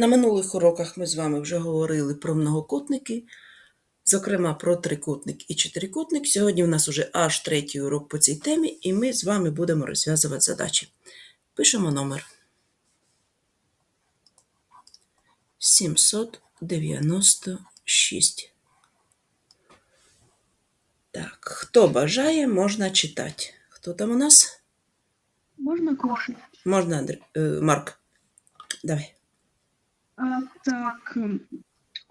На минулих уроках ми з вами вже говорили про многокутники, зокрема про трикутник і чотирикутник. Сьогодні в нас уже аж третій урок по цій темі, і ми з вами будемо розв'язувати задачі. Пишемо номер 796. Так, хто бажає, можна читати. Хто там у нас? Можна кошик? Можна, е, Марк. Давай. А, так.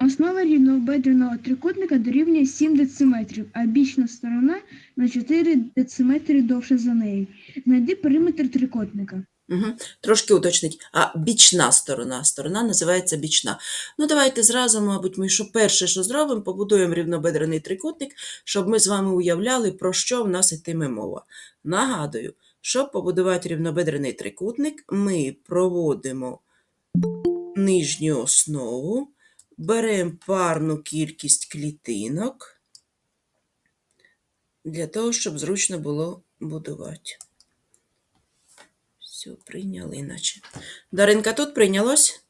Основа рівнобедреного трикутника дорівнює 7 дециметрів, а бічна сторона на 4 дециметри довше за неї. Знайди периметр трикутника. Угу. Трошки уточнить. А бічна сторона. Сторона називається бічна. Ну, давайте зразу, мабуть, ми що перше, що зробимо, побудуємо рівнобедрений трикутник, щоб ми з вами уявляли, про що в нас йтиме мова. Нагадую, щоб побудувати рівнобедрений трикутник, ми проводимо нижню основу, беремо парну кількість клітинок для того, щоб зручно було будувати. Все, прийняли іначе. Даринка, тут прийнялось?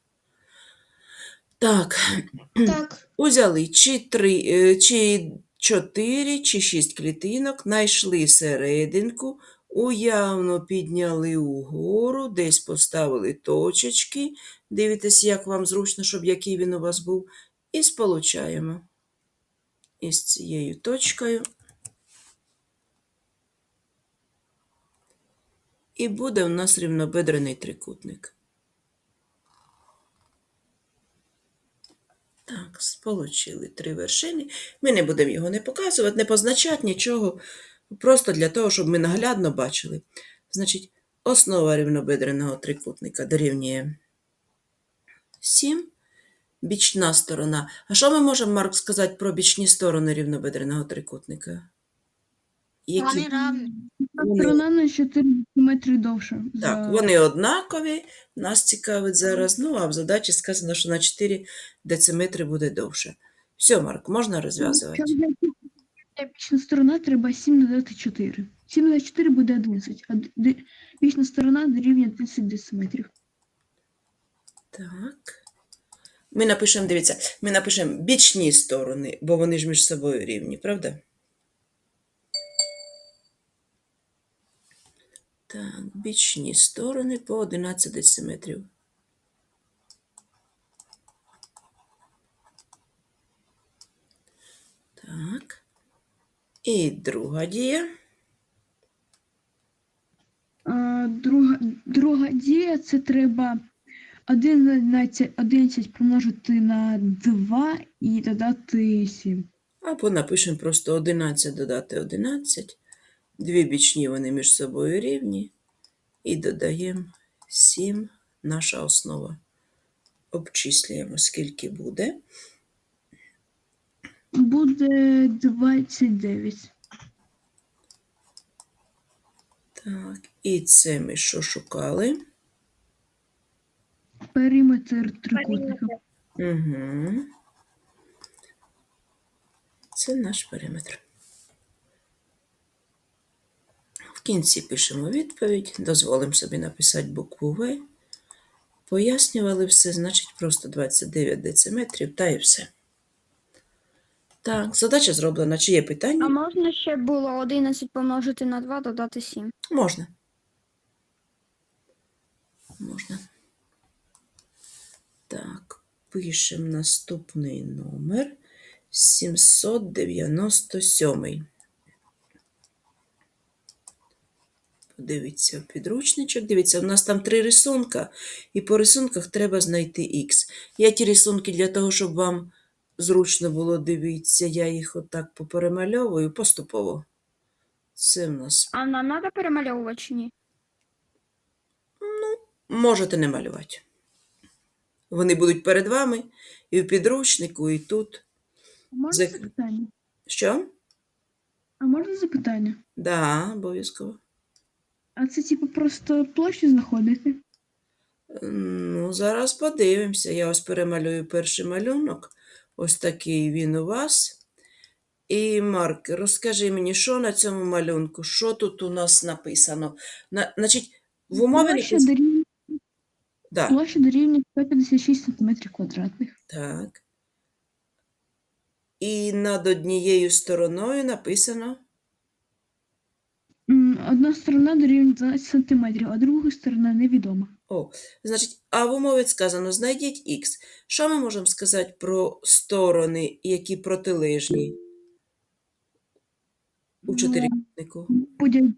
Так, Так, узяли чи три, е, чи чотири, чи шість клітинок, знайшли серединку, уявно підняли угору, десь поставили точечки. Дивитесь, як вам зручно, щоб який він у вас був. І сполучаємо із цією точкою. І буде у нас рівнобедрений трикутник. Так, сполучили три вершини. Ми не будемо його не показувати, не позначати нічого. Просто для того, щоб ми наглядно бачили. Значить, основа рівнобедреного трикутника дорівнює 7. Бічна сторона. А що ми можемо, Марк, сказати про бічні сторони рівнобедреного трикутника? Які? вони равні. Сторона на 4 дециметри довша. Так, за- вони однакові, нас цікавить зараз. Ну, а в задачі сказано, що на 4 дециметри буде довше. Все, Марк, можна розв'язувати. Бічна сторона, треба 7 додати 4. 7 додати 4 буде 11, а бічна сторона дорівнює 30 дециметрів. Так. Ми напишемо, дивіться, ми напишемо бічні сторони, бо вони ж між собою рівні, правда? Так, бічні сторони по 11 дециметрів. Так. І друга дія. А, Друга, друга дія це треба 11, 11 помножити на 2 і додати 7. Або напишемо просто 11 додати 11. Дві бічні вони між собою рівні. І додаємо 7 наша основа. Обчислюємо, скільки буде. Буде 29. Так, і це ми що шукали? Периметр трикутника. Угу. Це наш периметр. В кінці пишемо відповідь, дозволимо собі написати букву В. Пояснювали все, значить просто 29 дециметрів, та і все. Так, задача зроблена. Чи є питання? А можна ще було 11 помножити на 2, додати 7? Можна. Можна. Так, пишемо наступний номер 797. Подивіться в підручничок. Дивіться, у нас там три рисунка, і по рисунках треба знайти х. Я ті рисунки для того, щоб вам зручно було дивитися, я їх отак поперемальовую поступово. Це в нас А нам треба перемальовувати чи ні? можете не малювати. Вони будуть перед вами і в підручнику, і тут. Можна Зак- запитання? Що? А можна запитання? Да, обов'язково. А це типу просто площу знаходити? Ну, зараз подивимося. Я ось перемалюю перший малюнок. Ось такий він у вас. І, Марк, розкажи мені, що на цьому малюнку? Що тут у нас написано? На, значить, в умові Да, Площа дорівнює 156 см квадратних. так. І над однією стороною написано. Одна сторона дорівнює 12 см, а друга сторона невідома. О, значить, а в умові сказано, знайдіть х. Що ми можемо сказати про сторони, які протилежні у Ну, чотирикутнику? Будуть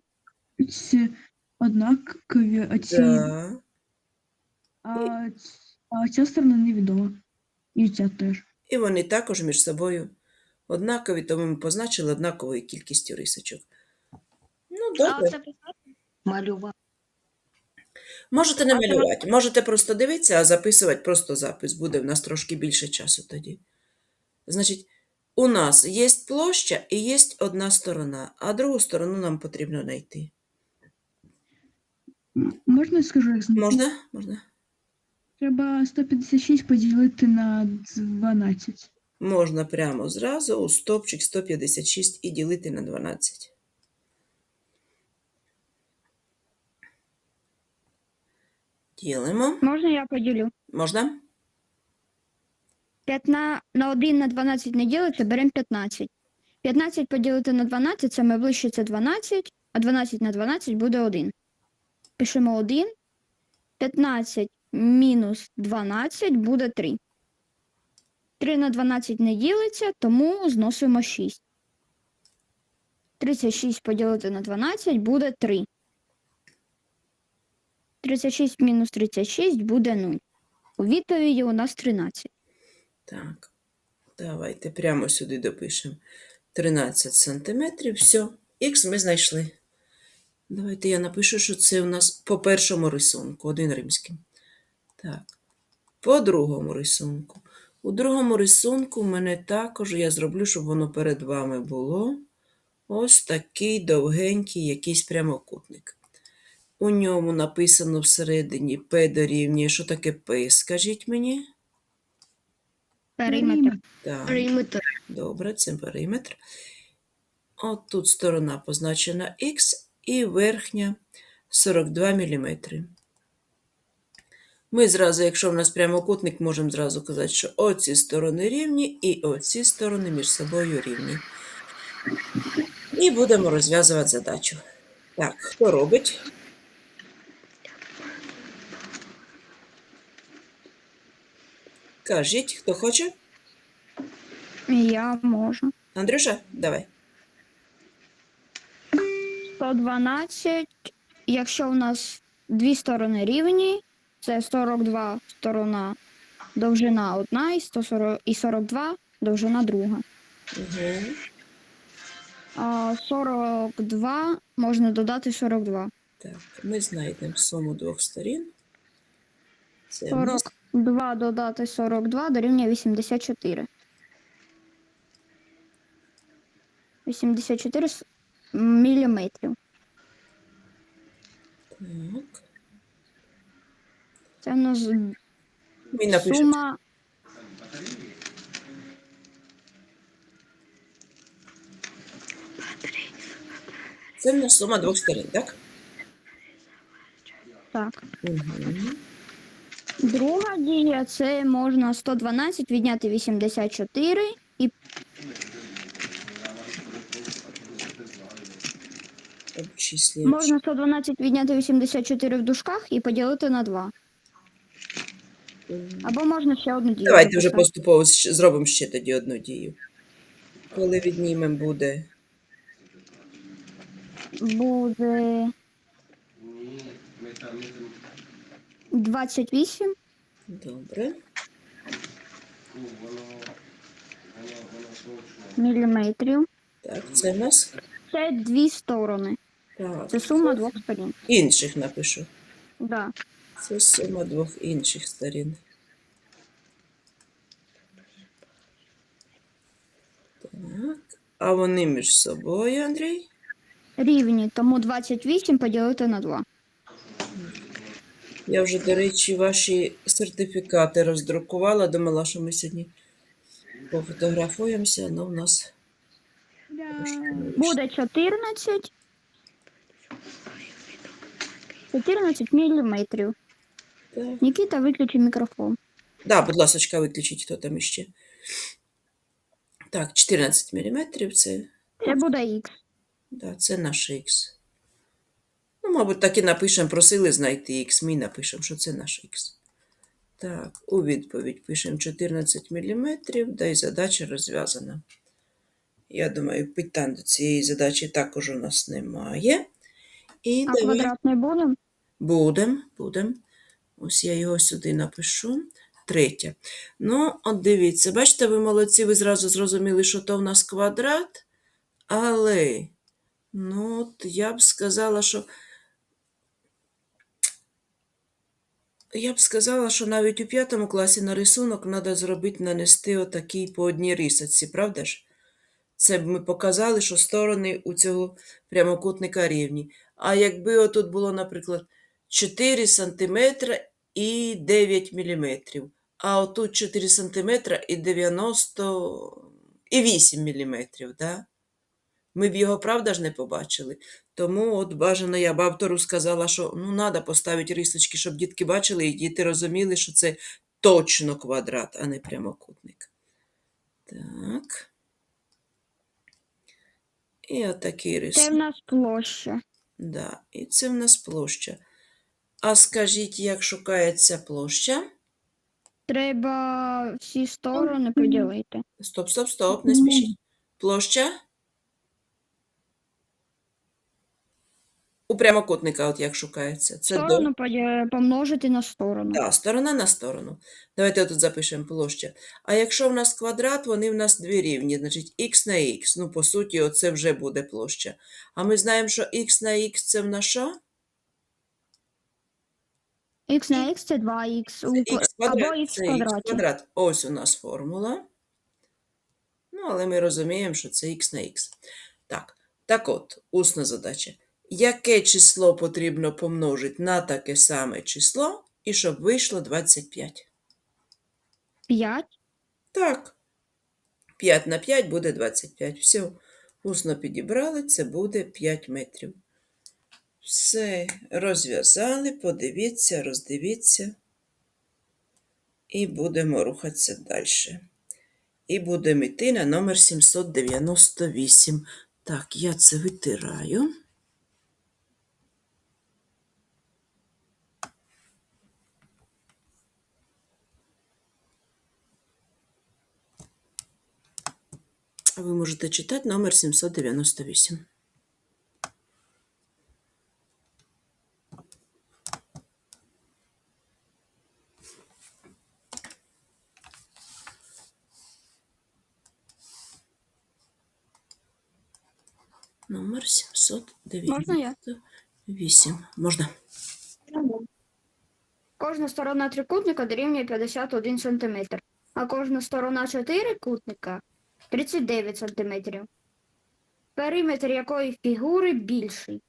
однакові оці, Да. А, а ця сторона невідома. І ця теж. І вони також між собою однакові, тому ми позначили однаковою кількістю рисочок. Ну, добре. Малювати. Можете не малювати, можете просто дивитися, а записувати просто запис. Буде в нас трошки більше часу тоді. Значить, у нас є площа і є одна сторона, а другу сторону нам потрібно знайти. Можна я скажу, як знайти? Можна? Можна? Треба 156 поділити на 12. Можна прямо зразу у стопчик 156 і ділити на 12. Ділимо. Можна я поділю? Можна? 15 на 1 на 12 не ділиться, беремо 15. 15 поділити на 12, це найближче це 12, а 12 на 12 буде 1. Пишемо 1. 15 мінус 12 буде 3. 3 на 12 не ділиться, тому зносимо 6. 36 поділити на 12 буде 3. 36 мінус 36 буде 0. У відповіді у нас 13. Так. Давайте прямо сюди допишемо 13 сантиметрів. Все, х ми знайшли. Давайте я напишу, що це у нас по першому рисунку, один римський. Так. По другому рисунку. У другому рисунку в мене також я зроблю, щоб воно перед вами було. Ось такий довгенький якийсь прямокутник. У ньому написано всередині P дорівнює. Що таке P? Скажіть мені. Периметр. Так. Периметр. Добре, це периметр. От тут сторона позначена Х і верхня 42 мм. Ми зразу, якщо в нас прямокутник, можемо зразу казати, що оці сторони рівні і оці сторони між собою рівні. І будемо розв'язувати задачу. Так, хто робить? Кажіть, хто хоче? Я можу. Андрюша, давай. 112, якщо у нас дві сторони рівні, це 42 сторона довжина одна і 140, і 42 довжина друга. Угу. А 42 можна додати 42. Так, ми знайдемо суму двох сторін. Це в нас 42 додати 42 дорівнює 84. 84 міліметрів. так. Це у нас напишемо. сума Це в нас сума двох сторін, так? так. Угу. Друга дія це можна 112 відняти 84 і Обчислюємо. можна 112 відняти 84 в дужках і поділити на 2. Або можна ще одну дію. Давайте вже поступово щ- зробимо ще тоді одну дію. Коли віднімемо буде буде 28 добре. міліметрів. Так, це в нас Це дві сторони. так, Це сума двох сторін. інших напишу. Да. Це сума двох інших сторін. Так. А вони між собою, Андрій? Рівні, тому 28 поділити на 2. Я вже, до речі, ваші сертифікати роздрукувала. Думала, що ми сьогодні пофотографуємося, але в нас. Буде 14. 14 міліметрів. Так. Нікіта, виключи мікрофон. Да, будь ласка, виключіть, хто там іще. Так, 14 мм це, Це буде х. да, це наш х. Ну, мабуть, так і напишемо, просили знайти х, ми напишемо, що це наш х. Так, у відповідь пишемо 14 мм, да і задача розв'язана. Я думаю, питань до цієї задачі також у нас немає. І А давай квадрат не будемо? Будем, будем. Ось я його сюди напишу. Третє. Ну, от дивіться, бачите, ви молодці, ви зразу зрозуміли, що то в нас квадрат, але, ну, от я б сказала, що. Я б сказала, що навіть у п'ятому класі на рисунок треба зробити, нанести отакий по одній рисочці, правда ж? Це б ми показали, що сторони у цього прямокутника рівні. А якби отут було, наприклад, 4 см і 9 мм, а отут 4 см і 90 і 8 мм, да? ми б його, правда ж, не побачили. Тому от бажано, я б автору сказала, що ну, треба поставити рисочки, щоб дітки бачили і діти розуміли, що це точно квадрат, а не прямокутник. Так. І отакий Це в нас площа. Да, і це в нас площа. А скажіть, як шукається площа? Треба всі сторони поділити. Стоп, стоп, стоп, не спішіть. Площа? У прямокутника, от як шукається. Це. Сторону поділ- помножити на сторону. Да, сторона на сторону. Давайте тут запишемо площа. А якщо в нас квадрат, вони в нас дві рівні, значить х на х. Ну, по суті, оце вже буде площа. А ми знаємо, що х на х це в нас що? Х на х це 2х. У х Або квадрат, х це в х квадраті. квадрат. Ось у нас формула. Ну, але ми розуміємо, що це х на х. Так, так от, усна задача. Яке число потрібно помножити на таке саме число, і щоб вийшло 25? 5. Так. 5 на 5 буде 25. Все, усно підібрали, це буде 5 метрів. Все, розв'язали, подивіться, роздивіться. І будемо рухатися далі. І будемо йти на номер 798. Так, я це витираю. Ви можете читати номер 798. Номер 798. Можна я? Можна. Кожна сторона трикутника дорівнює 51 см, а кожна сторона чотирикутника 39 см. Периметр якої фігури більший.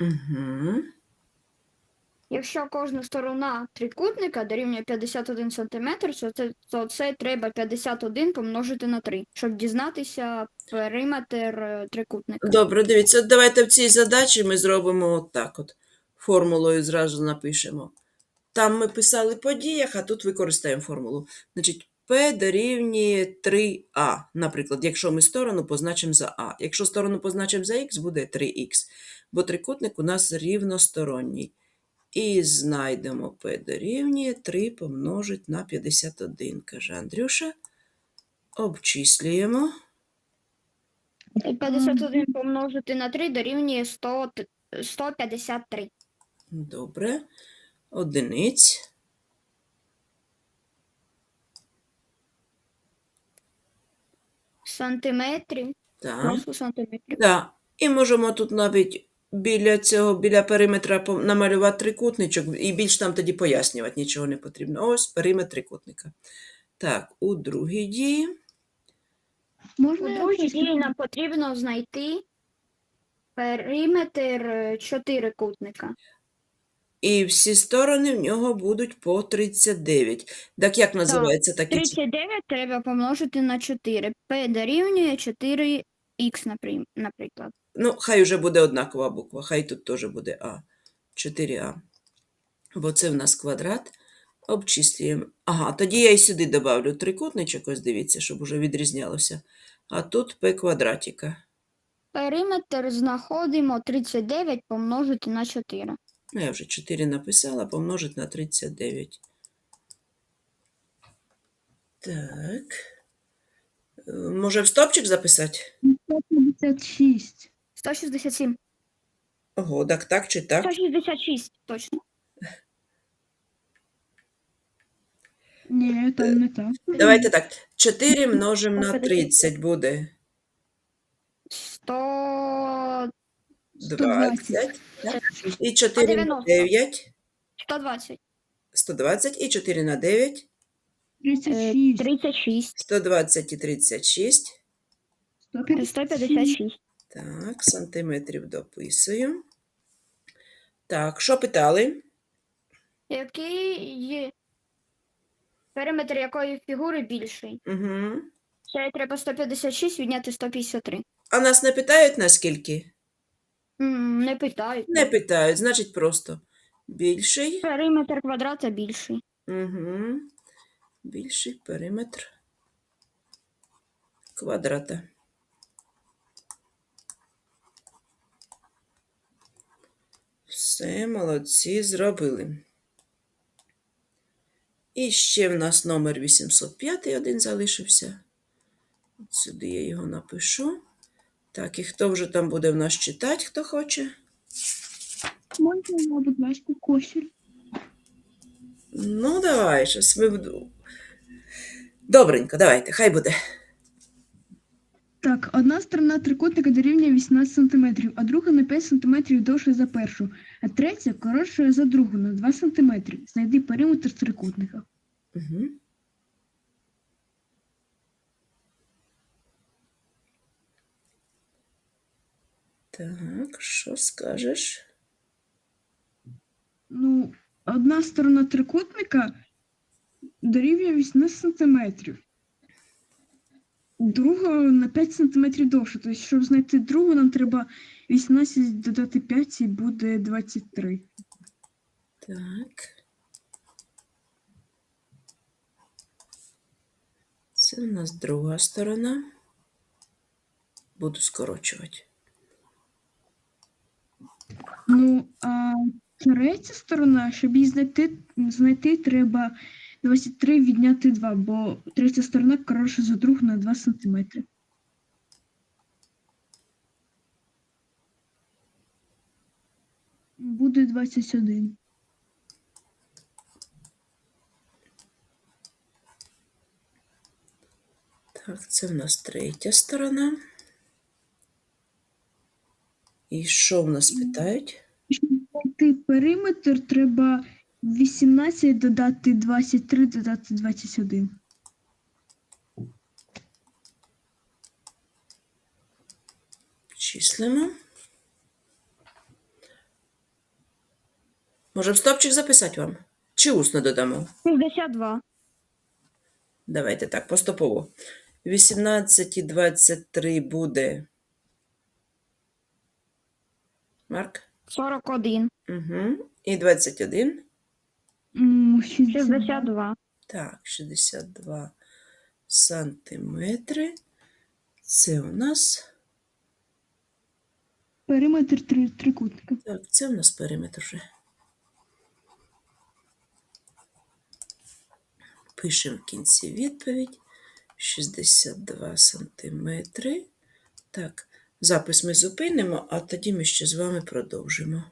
Угу. Якщо кожна сторона трикутника дорівнює 51 см, то це, то це треба 51 помножити на 3, щоб дізнатися периметр е, трикутника. Добре, дивіться, давайте в цій задачі ми зробимо отак от. Формулою зразу напишемо. Там ми писали по діях, а тут використаємо формулу. Значить, P дорівнює 3А. Наприклад, якщо ми сторону позначимо за А. Якщо сторону позначимо за Х, буде 3х. Бо трикутник у нас рівносторонній. І знайдемо P дорівнює 3 помножить на 51, каже Андрюша. Обчислюємо. 51 помножити на 3 дорівнює 100, 153. Добре. Одиниць. Сантиметрів. Так. Просто сантиметрів. Да. І можемо тут навіть біля цього, біля периметра намалювати трикутничок, і більш там тоді пояснювати нічого не потрібно. Ось периметр трикутника. Так, у другій дії. Можна У я другій дії нам потрібно знайти периметр е, чотирикутника. І всі сторони в нього будуть по 39. Так як називається такі? ці- 39 треба помножити на 4. P дорівнює 4х, наприклад. Ну, хай вже буде однакова буква, хай тут теж буде А. 4А. бо це в нас квадрат. Обчислюємо. Ага, тоді я і сюди добавлю трикутничок, ось дивіться, щоб уже відрізнялося. А тут p квадратіка. Периметр знаходимо 39 помножити на 4. Ну, я вже 4 написала, помножить на 39. Так. Е, Може в стопчик записати? 156. 167. Ого, так так чи так? 166, точно. Ні, там не так. Давайте так. 4 множимо на 150. 30 буде 100... 20. І 4 на 90. 9 120. 120 і 4 на 9 Е, 36. 36. 120 і 36. 156. Так, сантиметрів дописую. Так, що питали? Який є периметр якої фігури більший? Угу. Це треба 156 відняти 153. А нас не питають наскільки? М, Не питають. Не питають, значить просто більший. Периметр квадрата більший. Угу. Більший периметр квадрата. Все, молодці, зробили. І ще в нас номер 805 один залишився. От сюди я його напишу. Так, і хто вже там буде в нас читати, хто хоче? Можна, будь ласка, кошель. Ну, давай, щось ми. Добренько, давайте, хай буде. Так, одна сторона трикутника дорівнює 18 см, а друга на 5 см довше за першу, а третя коротша за другу на 2 см. Знайди периметр трикутника. Угу. Так, що скажеш? Ну, одна сторона трикутника дорівнює 18 см. Друга на 5 см довше. Тобто, щоб знайти другу, нам треба 18 додати 5 і буде 23. Так. Це у нас друга сторона. Буду скорочувати. Ну, а третя сторона, щоб її знайти, знайти треба 23 відняти 2, бо третя сторона коротша за другу на 2 см. Буде 21. Так, це в нас третя сторона. І що в нас питають? Щоб знайти периметр, треба 18 додати 23 додати 21. Числимо. Може в стопчик записати вам? Чи усно додамо? 62. Давайте так, поступово. 18 і 23 буде. Марк? 41. Угу. І 21. М, 62. 62. Так, 62 сантиметри. Це у нас. Периметр три, трикутника. Так, це у нас периметр вже. Пишемо в кінці відповідь. 62 сантиметри. Так, запис ми зупинимо, а тоді ми ще з вами продовжимо.